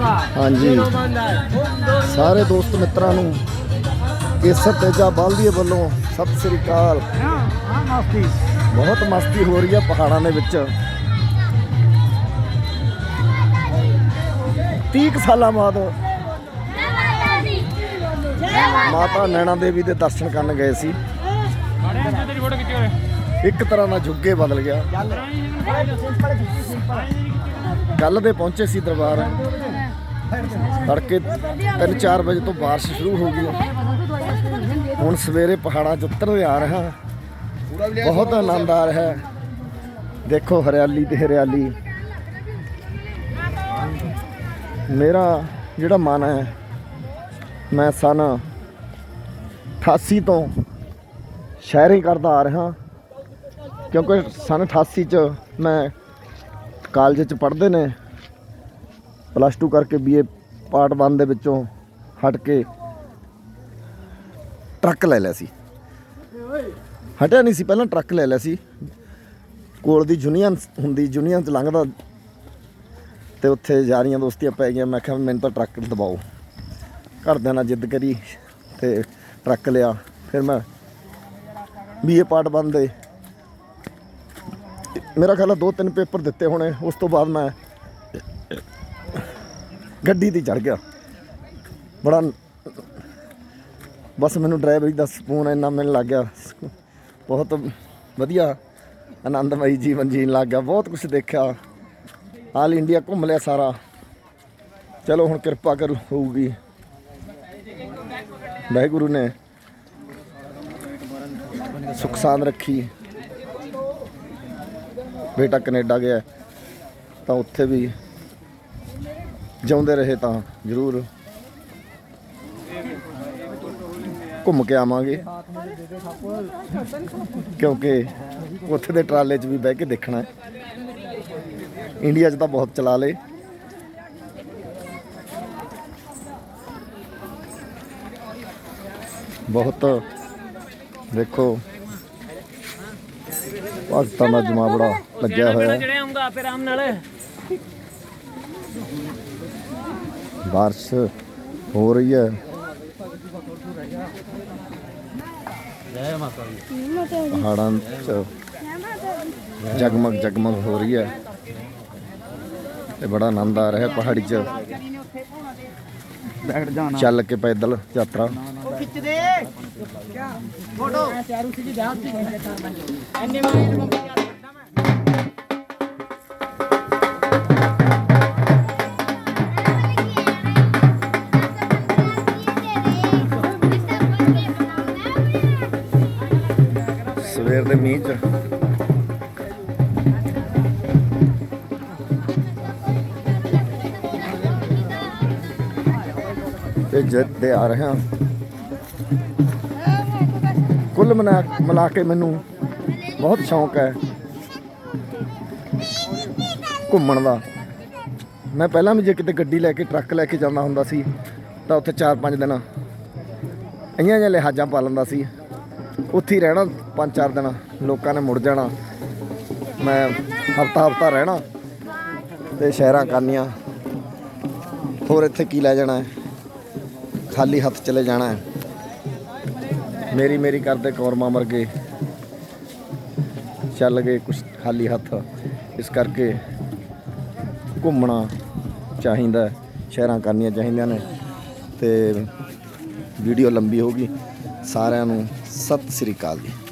ਹਾਂਜੀ। ਸਾਰੇ ਦੋਸਤ ਮਿੱਤਰਾਂ ਨੂੰ ਕੇਸਰ ਤੇਜਾ ਬਾਲਦੀਏ ਵੱਲੋਂ ਸਤਿ ਸ੍ਰੀ ਅਕਾਲ। ਬਹੁਤ ਮਸਤੀ ਹੋ ਰਹੀ ਹੈ ਪਹਾੜਾਂ ਦੇ ਵਿੱਚ। 30 ਕੁ ਸਾਲਾਂ ਬਾਅਦ ਮਾਤਾ ਨੈਣਾ ਦੇਵੀ ਦੇ ਦਰਸ਼ਨ ਕਰਨ ਗਏ ਸੀ। ਇੱਕ ਤਰ੍ਹਾਂ ਦਾ ਜੁੱਗੇ ਬਦਲ ਗਿਆ। ਕੱਲ ਦੇ ਪਹੁੰਚੇ ਸੀ ਦਰਬਾਰ। ਤੜਕੇ 3-4 ਵਜੇ ਤੋਂ ਬਾਰਿਸ਼ ਸ਼ੁਰੂ ਹੋ ਗਈ ਹੁਣ ਸਵੇਰੇ ਪਹਾੜਾਂ 'ਚ ਉਤਰਦੇ ਆ ਰਿਹਾ ਬਹੁਤ ਆਨੰਦ ਆ ਰਿਹਾ ਦੇਖੋ ਹਰਿਆਲੀ ਤੇ ਹਰਿਆਲੀ। ਮੇਰਾ ਜਿਹੜਾ ਮਨ ਹੈ, ਮੈਂ ਸਨ 88 ਤੋਂ ਸ਼ਹਿਰੀ ਕਰਦਾ ਆ ਰਿਹਾ। ਕਿਉਂਕਿ ਸਨ 88 ਚ ਮੈਂ ਕਾਲਜ ਚ ਪੜ੍ਹਦੇ ਨੇ। ਪਲੱਸ 2 ਕਰਕੇ ਬੀਏ ਪਾਰਟ 1 ਦੇ ਵਿੱਚੋਂ ਹਟ ਕੇ ਟਰੱਕ ਲੈ ਲਿਆ ਸੀ। ਹਟਿਆ ਨਹੀਂ ਸੀ, ਪਹਿਲਾਂ ਟਰੱਕ ਲੈ ਲਿਆ ਸੀ। ਕੋਲ ਦੀ ਯੂਨੀਅਨ ਹੁੰਦੀ, ਯੂਨੀਅਨ ਚ ਲੰਘਦਾ ਤੇ ਉੱਥੇ ਯਾਰੀਆਂ ਦੋਸਤੀਆਂ ਪੈ ਗਈਆਂ, ਮੈਂ ਕਿਹਾ ਮੈਨੂੰ ਤਾਂ ਟਰੱਕ ਦਬਾਓ। ਘਰਦਿਆਂ ਨਾਲ ਜਿੱਦ ਕਰੀ ਤੇ ਟਰੱਕ ਲਿਆ। ਫਿਰ ਮੈਂ ਬੀਏ ਪਾਰਟ 1 ਦੇ ਮੇਰਾ ਖਿਆਲ ਆ ਦੋ ਤਿੰਨ ਪੇਪਰ ਦਿੱਤੇ ਹੋਣੇ, ਉਸ ਤੋਂ ਬਾਅਦ ਮੈਂ ਗੱਡੀ ਤੇ ਚੜ ਗਿਆ। ਬੜਾ ਬਸ ਮੈਨੂੰ ਡਰਾਈਵਰੀ ਦਾ ਸਕੂਨ ਇੰਨਾ ਮਿਲਣ ਲੱਗ ਗਿਆ। ਬਹੁਤ ਵਧੀਆ ਆਨੰਦਮਈ ਜੀਵਨ ਜੀਣ ਲੱਗ ਗਿਆ। ਬਹੁਤ ਕੁਝ ਦੇਖਿਆ। ਆਲ ਇੰਡੀਆ ਘੁੰਮ ਲਿਆ ਸਾਰਾ। ਚਲੋ ਹੁਣ ਕਿਰਪਾ ਕਰ ਹੋਊਗੀ। ਵਾਹਿਗੁਰੂ ਨੇ ਸੁਖ ਸਾਂਦ ਰੱਖੀ। ਬੇਟਾ ਕੈਨੇਡਾ ਗਿਆ। ਤਾਂ ਉੱਥੇ ਵੀ ਜਿਉਂਦੇ ਰਹੇ ਤਾਂ ਜ਼ਰੂਰ ਘੁੰਮ ਕੇ ਆਵਾਂਗੇ। ਕਿਉਂਕਿ ਉੱਥੇ ਦੇ ਟਰਾਲੇ 'ਚ ਵੀ ਬਹਿ ਕੇ ਦੇਖਣਾ ਹੈ। ਇੰਡੀਆ 'ਚ ਤਾਂ ਬਹੁਤ ਚਲਾ ਲੇ ਬਹੁਤ ਦੇਖੋ ਭਗਤਾਂ ਦਾ ਜਮਾ ਬੜਾ ਲੱਗਿਆ ਹੋਇਆ ਜਿਹੜੇ ਆਉਂਦਾ ਆਪੇ ਆਰਾਮ ਨਾਲ। ਬਾਰਿਸ਼ ਹੋ ਰਹੀ ਹੈ। ਜੈ ਮਾਤਾ ਦੀ ਪਹਾੜਾਂ 'ਚ ਜਗਮਗ ਜਗਮਗ ਹੋ ਰਹੀ ਹੈ। ਤੇ ਬੜਾ ਆਨੰਦ ਆ ਰਿਹਾ ਪਹਾੜੀ 'ਚ। ਚੱਲ ਕੇ ਪੈਦਲ ਯਾਤਰਾ। ਸਵੇਰ ਦੇ ਮੀਂਹ 'ਚ। ਤੇ ਜਿੱਤੇ ਆ ਰਹੇ ਹਾਂ। ਕੁੱਲ ਮਨਾ ਮਿਲਾ ਕੇ ਮੈਨੂੰ ਬਹੁਤ ਸ਼ੌਂਕ ਹੈ ਘੁੰਮਣ ਦਾ। ਮੈਂ ਪਹਿਲਾਂ ਵੀ ਜੇ ਕਿਤੇ ਗੱਡੀ ਲੈ ਕੇ, ਟਰੱਕ ਲੈ ਕੇ ਜਾਂਦਾ ਹੁੰਦਾ ਸੀ, ਤਾਂ ਉੱਥੇ 4-5 ਦਿਨ ਇਆਂ ਜਿਹਾ ਲਿਹਾਜ਼ਾਂ ਪਾ ਲੈਂਦਾ ਸੀ। ਉੱਥੇ ਹੀ ਰਹਿਣਾ 5-4 ਦਿਨ ਲੋਕਾਂ ਨੇ ਮੁੜ ਜਾਣਾ। ਮੈਂ ਹਫਤਾ ਹਫਤਾ ਰਹਿਣਾ ਤੇ ਸ਼ਹਿਰਾਂ ਕਰਨੀਆਂ। ਹੋਰ ਇੱਥੇ ਕੀ ਲੈ ਜਾਣਾ ਖਾਲੀ ਹੱਥ ਚਲੇ ਜਾਣਾ ਮੇਰੀ ਮੇਰੀ ਕਰਦੇ ਕੌਰਮਾ ਵਰਗੇ ਚੱਲ ਗਏ ਕੁਛ ਖਾਲੀ ਹੱਥ। ਇਸ ਕਰਕੇ ਘੁੰਮਣਾ ਚਾਹੀਦਾ ਸ਼ਹਿਰਾਂ ਕਰਨੀਆਂ ਚਾਹੀਦੀਆਂ ਨੇ। ਤੇ ਵੀਡੀਓ ਲੰਬੀ ਹੋਗੀ ਸਾਰਿਆਂ ਨੂੰ ਸਤਿ ਸ੍ਰੀ ਅਕਾਲ ਜੀ।